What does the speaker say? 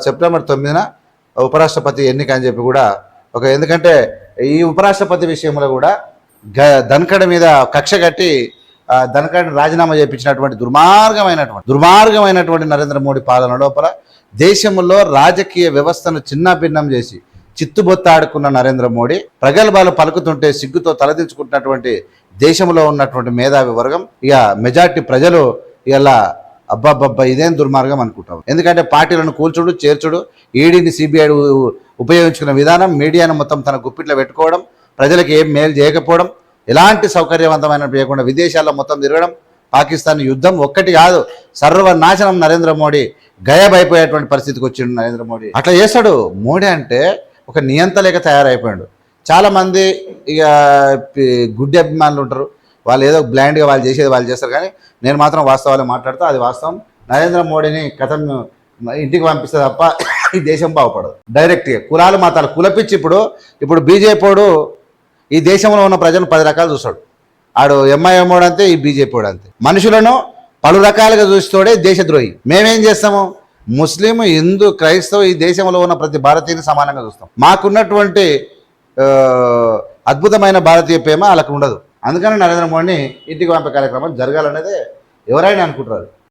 September తొమ్మిదిన ఉపరాష్ట్రపతి ఎన్నిక అని చెప్పి కూడా ఒక ఎందుకంటే ఈ ఉపరాష్ట్రపతి విషయంలో కూడా గ ధనకడ మీద కక్ష కట్టి ధన్కడ్ రాజీనామా చేయించినటువంటి దుర్మార్గమైనటువంటి దుర్మార్గమైనటువంటి నరేంద్ర మోడీ పాలన లోపల దేశంలో రాజకీయ వ్యవస్థను చిన్నాభిన్నం చేసి చిత్తుబొత్తాడుకున్న నరేంద్ర మోడీ ప్రగల్భాలు పలుకుతుంటే సిగ్గుతో తలదించుకుంటున్నటువంటి దేశంలో ఉన్నటువంటి మేధావి వర్గం ఇక మెజార్టీ ప్రజలు ఇలా అబ్బాబ్బబ్బా ఇదేం దుర్మార్గం అనుకుంటాం ఎందుకంటే పార్టీలను కూల్చుడు చేర్చుడు ఈడీని సిబిఐ ఉపయోగించుకున్న విధానం మీడియాను మొత్తం తన గుప్పిట్లో పెట్టుకోవడం ప్రజలకు ఏం మేలు చేయకపోవడం ఎలాంటి సౌకర్యవంతమైన చేయకుండా విదేశాల్లో మొత్తం తిరగడం పాకిస్తాన్ యుద్ధం ఒక్కటి కాదు సర్వనాశనం నరేంద్ర మోడీ గయబైపోయేటువంటి పరిస్థితికి వచ్చిండు నరేంద్ర మోడీ. అట్లా చేస్తాడు. మోడీ అంటే ఒక నియంత లేక తయారైపోయాడు. చాలామంది ఇక గుడ్డి అభిమానులు ఉంటారు. వాళ్ళు ఏదో బ్లైండ్గా వాళ్ళు చేసేది వాళ్ళు చేస్తారు కానీ నేను మాత్రం వాస్తవాలు మాట్లాడుతూ. అది వాస్తవం. నరేంద్ర మోడీని కథం ఇంటికి పంపిస్తే తప్ప ఈ దేశం బాగుపడదు. డైరెక్ట్గా కులాలు మతాలు కులపిచ్చి ఇప్పుడు ఇప్పుడు బీజేపీడు ఈ దేశంలో ఉన్న ప్రజలను పది రకాలు చూస్తాడు. ఆడు ఎంఐఎం అంతే ఈ బీజేపీడు అంతే. మనుషులను పలు రకాలుగా చూస్తోడే దేశద్రోహి. మేమేం చేస్తాము? ముస్లిం హిందూ క్రైస్తవ ఈ దేశంలో ఉన్న ప్రతి భారతీయుని సమానంగా చూస్తాం. మాకున్నటువంటి అద్భుతమైన భారతీయ ప్రేమ వాళ్ళకు ఉండదు. అందుకని నరేంద్ర మోడీని ఇంటికి పంపే కార్యక్రమం జరగాలనేదే ఎవరైనా అనుకుంటారు